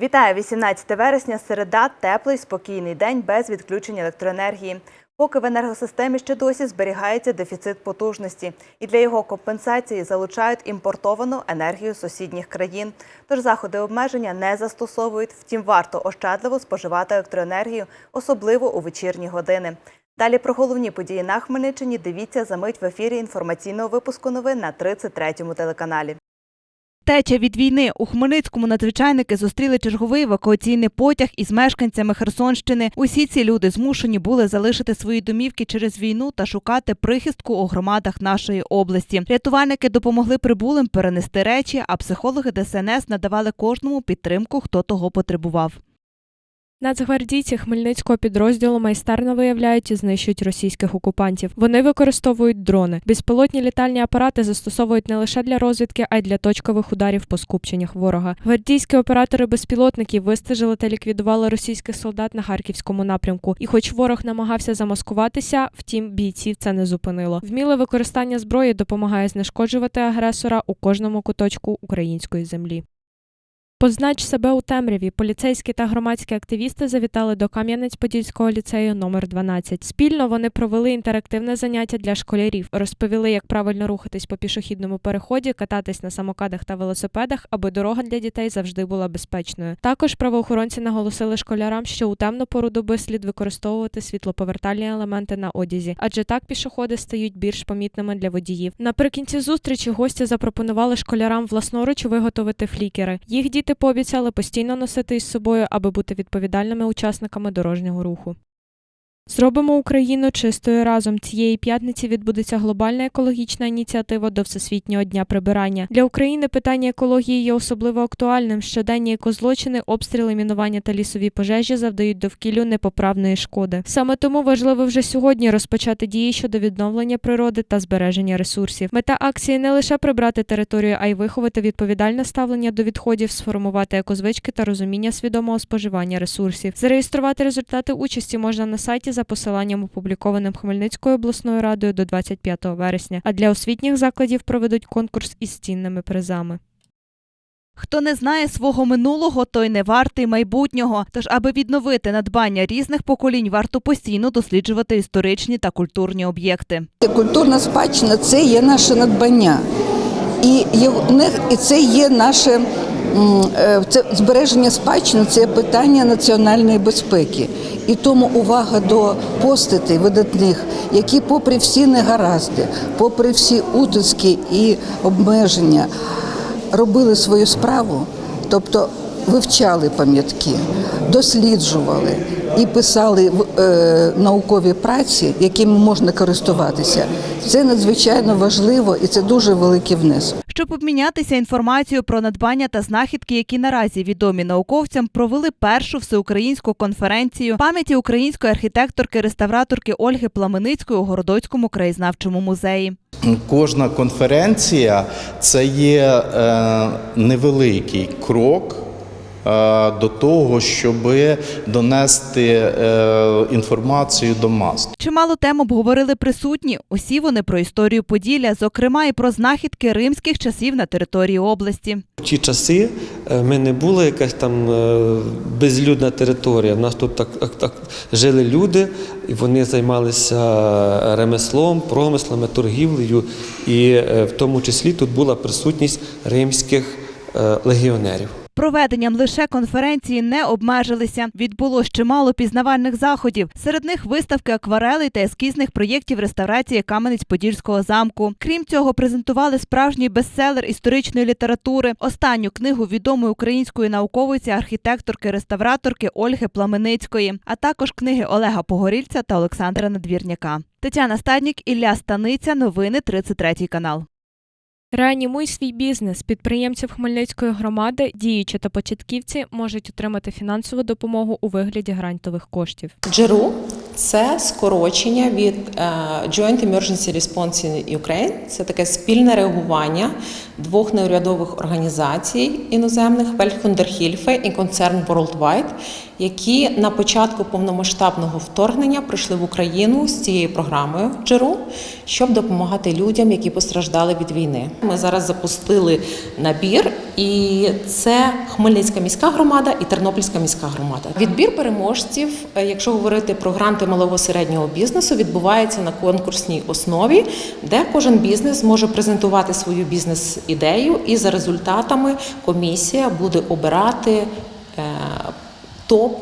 Вітаю 18 вересня. Середа, теплий, спокійний день без відключень електроенергії. Поки в енергосистемі ще досі зберігається дефіцит потужності, і для його компенсації залучають імпортовану енергію сусідніх країн. Тож заходи обмеження не застосовують. Втім, варто ощадливо споживати електроенергію, особливо у вечірні години. Далі про головні події на Хмельниччині дивіться за мить в ефірі інформаційного випуску новин на 33-му телеканалі. Теча від війни у Хмельницькому надзвичайники зустріли черговий евакуаційний потяг із мешканцями Херсонщини. Усі ці люди змушені були залишити свої домівки через війну та шукати прихистку у громадах нашої області. Рятувальники допомогли прибулим перенести речі, а психологи ДСНС надавали кожному підтримку, хто того потребував. Нацгвардійці Хмельницького підрозділу майстерно виявляють і знищують російських окупантів. Вони використовують дрони. Безпілотні літальні апарати застосовують не лише для розвідки, а й для точкових ударів по скупченнях ворога. Гвардійські оператори безпілотників вистежили та ліквідували російських солдат на харківському напрямку. І, хоч ворог намагався замаскуватися, втім бійців це не зупинило. Вміле використання зброї допомагає знешкоджувати агресора у кожному куточку української землі. Познач себе у темряві. Поліцейські та громадські активісти завітали до Кам'янець-Подільського ліцею номер 12. Спільно вони провели інтерактивне заняття для школярів, розповіли, як правильно рухатись по пішохідному переході, кататись на самокадах та велосипедах, аби дорога для дітей завжди була безпечною. Також правоохоронці наголосили школярам, що у темну пору доби слід використовувати світлоповертальні елементи на одязі, адже так пішоходи стають більш помітними для водіїв. Наприкінці зустрічі гості запропонували школярам власноруч виготовити флікери. Їх діти пообіцяли постійно носити із собою, аби бути відповідальними учасниками дорожнього руху. Зробимо Україну чистою разом. Цієї п'ятниці відбудеться глобальна екологічна ініціатива до Всесвітнього дня прибирання. Для України питання екології є особливо актуальним. Щоденні екозлочини, обстріли, мінування та лісові пожежі завдають довкіллю непоправної шкоди. Саме тому важливо вже сьогодні розпочати дії щодо відновлення природи та збереження ресурсів. Мета акції не лише прибрати територію, а й виховати відповідальне ставлення до відходів, сформувати екозвички та розуміння свідомого споживання ресурсів. Зареєструвати результати участі можна на сайті за посиланням опублікованим Хмельницькою обласною радою до 25 вересня. А для освітніх закладів проведуть конкурс із цінними призами. Хто не знає свого минулого, той не вартий майбутнього. Тож, аби відновити надбання різних поколінь, варто постійно досліджувати історичні та культурні об'єкти. Культурна спадщина це є наше надбання. І, не- і це є наше е, це збереження спадщини, це питання національної безпеки. І тому увага до постатей видатних, які, попри всі негаразди, попри всі утиски і обмеження, робили свою справу, тобто вивчали пам'ятки, досліджували і писали в- е, наукові праці, якими можна користуватися. Це надзвичайно важливо і це дуже великий внесок. Щоб обмінятися інформацією про надбання та знахідки, які наразі відомі науковцям, провели першу всеукраїнську конференцію пам'яті української архітекторки-реставраторки Ольги Пламеницької у Городоцькому краєзнавчому музеї. Кожна конференція це є е, невеликий крок. Е, До того, щоб донести е, інформацію до мас. Чимало тем обговорили присутні. Усі вони про історію Поділля, зокрема і про знахідки римських часів на території області. В ті часи е, ми не були якась там безлюдна територія. У нас тут так, так, так жили люди, і вони займалися ремеслом, промислами, торгівлею, і в тому числі тут була присутність римських легіонерів. Проведенням лише конференції не обмежилися. Відбулось чимало пізнавальних заходів. Серед них виставки акварелей та ескізних проєктів реставрації Кам'янець-Подільського замку. Крім цього, презентували справжній бестселер історичної літератури, останню книгу відомої української науковиці, архітекторки, реставраторки Ольги Пламеницької, а також книги Олега Погорільця та Олександра Надвірняка. Тетяна Стаднік, Ілля Станиця. Новини 33 канал. Реанімуй свій бізнес. Підприємців Хмельницької громади, діючі та початківці можуть отримати фінансову допомогу у вигляді грантових коштів. GERU – це скорочення від е, Joint Emergency Response in Ukraine. Це таке спільне реагування двох неурядових організацій іноземних Weltwunderhilfe і концерн Worldwide, які на початку повномасштабного вторгнення прийшли в Україну з цією програмою GERU, щоб допомагати людям, які постраждали від війни. Ми зараз запустили набір І це Хмельницька міська громада і Тернопільська міська громада. Відбір переможців, е, якщо говорити про гранти малого середнього бізнесу, відбувається на конкурсній основі, де кожен бізнес може презентувати свою бізнес-ідею, і за результатами комісія буде обирати е, топ.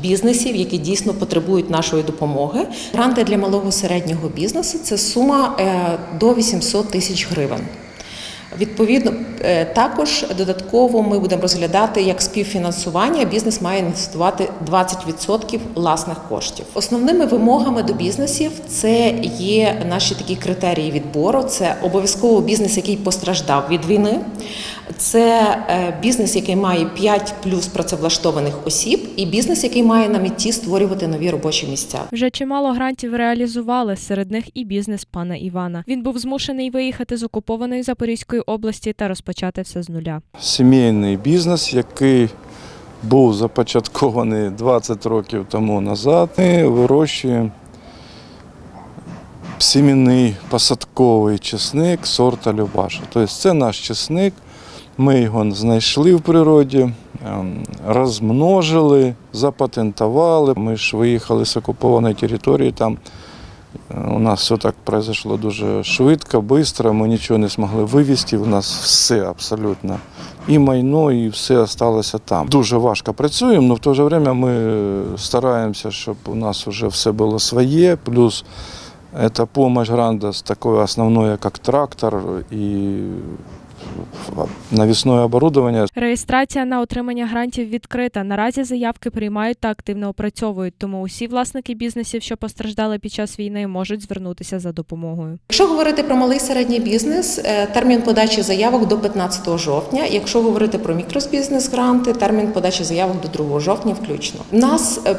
Бізнесів, які дійсно потребують нашої допомоги. Гранти для малого середнього бізнесу це сума е, до 800 тисяч гривень. Відповідно, е, також додатково ми будемо розглядати як співфінансування. Бізнес має інвестувати 20% власних коштів. Основними вимогами до бізнесів це є наші такі критерії відбору. Це обов'язково бізнес, який постраждав від війни. Це е, бізнес, який має 5 плюс працевлаштованих осіб, і бізнес, який має на меті створювати нові робочі місця. Вже чимало грантів реалізували, серед них і бізнес пана Івана. Він був змушений виїхати з окупованої Запорізької області та розпочати все з нуля. сімейний бізнес, який був започаткований 20 років тому назад. Ми вирощуємо сімейний посадковий чесник сорта Любаша. Тобто це наш чесник. Ми його знайшли в природі, ем, розмножили, запатентували. Ми ж виїхали з окупованої території. Там е, у нас все так произошло дуже швидко, швидко. Ми нічого не змогли вивезти. У нас все абсолютно. І майно, і все залишилося там. Дуже важко працюємо, але в то же время ми стараємося, щоб у нас вже все було своє. Плюс это помощь гранда с такой основной, как трактор и навесное оборудование. Реєстрація на отримання грантів відкрита. Наразі заявки приймають та активно опрацьовують, тому усі власники бізнесів, що постраждали під час війни, можуть звернутися за допомогою. Якщо говорити про малий середній бізнес, е, термін подачі заявок до 15 жовтня. Якщо говорити про мікробізнес гранти, термін подачі заявок до 2 жовтня включно. У нас е,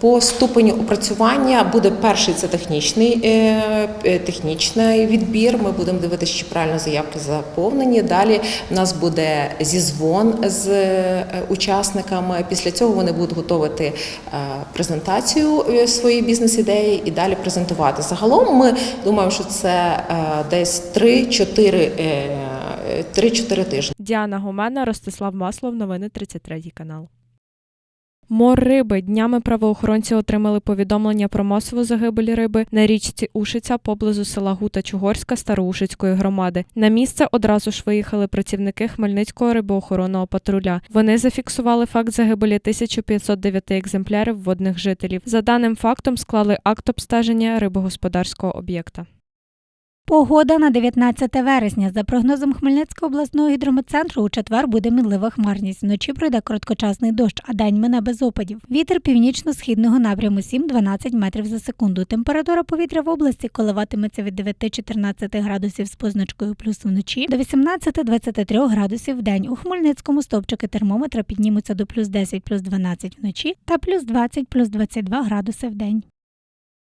по ступеню опрацювання буде перший це технічний, е, е, технічний відбір. Ми будемо дивитися, чи правильно заявки заповнені. Далі в нас буде зізвон з е, учасниками. Після цього вони будуть готувати презентацію своєї бізнес-ідеї і далі презентувати. Загалом ми думаємо, що це десь 3-4 е, 3-4 тижні. Діана Гумена, Ростислав Маслов, новини 33 канал. Мор риби днями правоохоронці отримали повідомлення про масову загибель риби на річці Ушиця поблизу села Гута Чугорська Староушицької громади. На місце одразу ж виїхали працівники Хмельницького рибоохоронного патруля. Вони зафіксували факт загибелі 1509 екземплярів водних жителів. За даним фактом склали акт обстеження рибогосподарського об'єкта. Погода на 19 вересня. За прогнозом Хмельницького обласного гідрометцентру, у четвер буде мінлива хмарність. Вночі пройде короткочасний дощ, а день мине без опадів. Вітер північно-східного напряму 7-12 метрів за секунду. Температура повітря в області коливатиметься від 9-14 градусів з позначкою плюс вночі до 18-23 градусів в день. У Хмельницькому стовпчики термометра піднімуться до плюс 10, плюс 12 вночі та плюс 20, плюс 22 градуси в день.